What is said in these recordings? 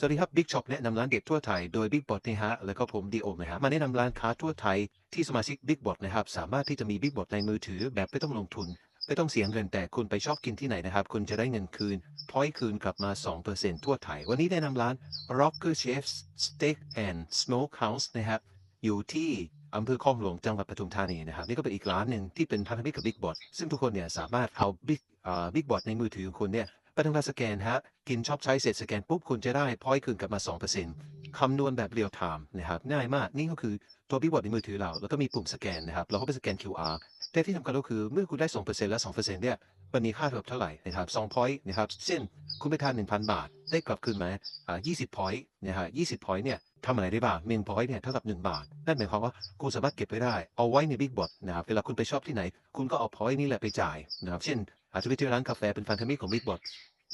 สวัสดีครับ Big Shop แนะนำร้านเด็ดทั่วไทยโดย Big Bot นะฮะ แล้วก็ผมดีโอนะฮะมาแนะนำร้านค้าทั่วไทยที่สมาชิก Big Bot นะครับ สามารถที่จะมี Big Bot ในมือถือแบบไม่ต้องลงทุน ไม่ต้องเสียเงินแต่คุณไปชอบกินที่ไหนนะครับ คุณจะได้เงินคืนพอยคืนกลับมา 2%ทั่วไทย วันนี้แนะนำร้าน Rocker Chef's Steak and Smokehouse นะครับ อยู่ที่อำเภอคลองหลวงจังหวัดปทุมธานีนะครับนี่ก็เป็นอีกร้านหนึ่งที่เป็นพันธมิตรกับ Big Bot ซึ่งทุกคนเนี่ยสามารถเอา Big อ่า Big Bot ในมือถือของคุณเนี่ย ไปทำการสแกนฮะ กินชอบใช้เสร็จสแกนปุ๊บคุณจะได้พอยต์คืนกลับมา 2%คำนวณแบบเรียลไทม์นะครับง่ายมากนี่ก็คือตัวบิบอร์ดในมือถือเราแล้วก็มีปุ่มสแกนนะครับเราก็ไปสแกน QR แต่ที่สำคัญก็คือเมื่อคุณได้ 2%และ 2%เนี่ยมันมีค่าเท่าเท่าไหร่นะครับ2 point นะครับเช่นคุณไปทาน 1,000 บาท ได้กลับคืนมาอ่า20 point นะฮะ20 point เนี่ยทำอะไรได้บ้าง1 point เนี่ยเท่ากับ 1 บาท นั่นหมายความว่าคุณสามารถเก็บไว้ได้ เอาไว้ใน Big Bot นะครับเวลาคุณไปชอบที่ไหน คุณก็เอา point นี่แหละไปจ่ายนะครับเช่นอาจจะไปเจอร้านกาแฟเป็นพันธมิตรของ Big Bot อ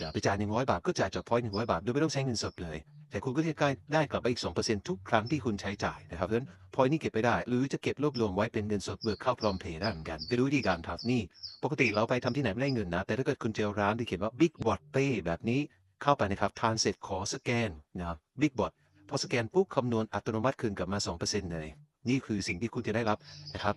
ย่าไปจ่ายหนึ่งร้อยบาทก็จ่ายจากพอยต์หนึ่งร้อยบาทโดยไม่ต้องใช้เงินสดเลย แต่คุณก็จะได้ได้กลับไปอีกสองเปอร์เซ็นต์ทุกครั้งที่คุณใช้จ่ายนะครับเพราะฉะนั้นพอยต์นี้เก็บไปได้ หรือจะเก็บรวบรวมไว้เป็นเงินสดเบิกเข้าพร้อมเพย์ได้เหมือนกันไปดูวิธีการทำนี่ ปกติเราไปทำที่ไหนไม่ได้เงินนะ แต่ถ้าเกิดคุณเจอร้านที่เขียนว่า Big Bot Pay แบบนี้เข้าไปนะครับทานเสร็จขอสแกนนะครับ Big Bot พอสแกนปุ๊บคำนวณอัตโนมัติคืนกลับมา 2%เลยนี่คือสิ่งที่คุณจะได้รับนะครับ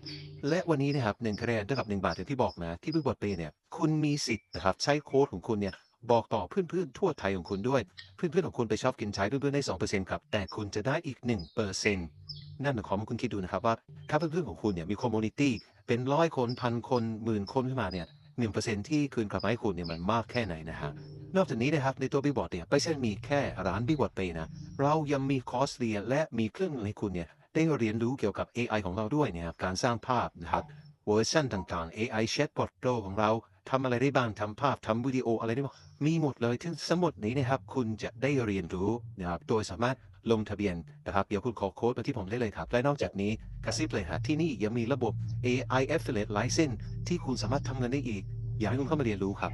และวันนี้นะครับหนึ่งคะแนนเท่ากับหนึ่งบาทอย่างที่บอกนะ ที่ Big Bot Pay เนี่ยคุณมีสิทธิ์นะครับใช้โค้ดของคุณเนี่ย บอกต่อเพื่อนๆ ทั่วไทยของคุณด้วย เพื่อนๆของคุณไปชอบกินใช้เพื่อนๆได้2%ครับ แต่คุณจะได้อีก1%นั่นหมายความว่าคุณคิดดูนะครับว่า ถ้าเพื่อนๆของคุณเนี่ยมีคอมมูนิตี้เป็นร้อยคนพันคนหมื่นคนขึ้นมาเนี่ย1%ที่คืนกลับมาให้คุณเนี่ยมันมากแค่ไหนนะฮะนอกจากนี้นะครับในตัวบิบอดเนี่ยไม่ใช่มีแค่ร้านบิบอดไปนะเรายังมีคอร์สเรียนและมีเครื่องมือให้คุณเนี่ยได้เรียนรู้เกี่ยวกับ AI ของเราด้วยเนี่ยการสร้างภาพนะครับเวอร์ชันต่างๆ AI Chatbot Pro ของเรา ทำอะไรได้บ้างทำภาพทำวิดีโออะไรได้บ้างมีหมดเลยทั้งสมุดนี้นะครับ คุณจะได้เรียนรู้นะครับโดยสามารถลงทะเบียนนะครับ เดี๋ยวคุณขอโค้ดมาที่ผมได้เลยครับ และนอกจากนี้กระซิบเลยฮะที่นี่ยังมีระบบ AI Affiliate License ที่คุณสามารถทำเงินได้อีก อยากให้คุณเข้ามาเรียนรู้ครับ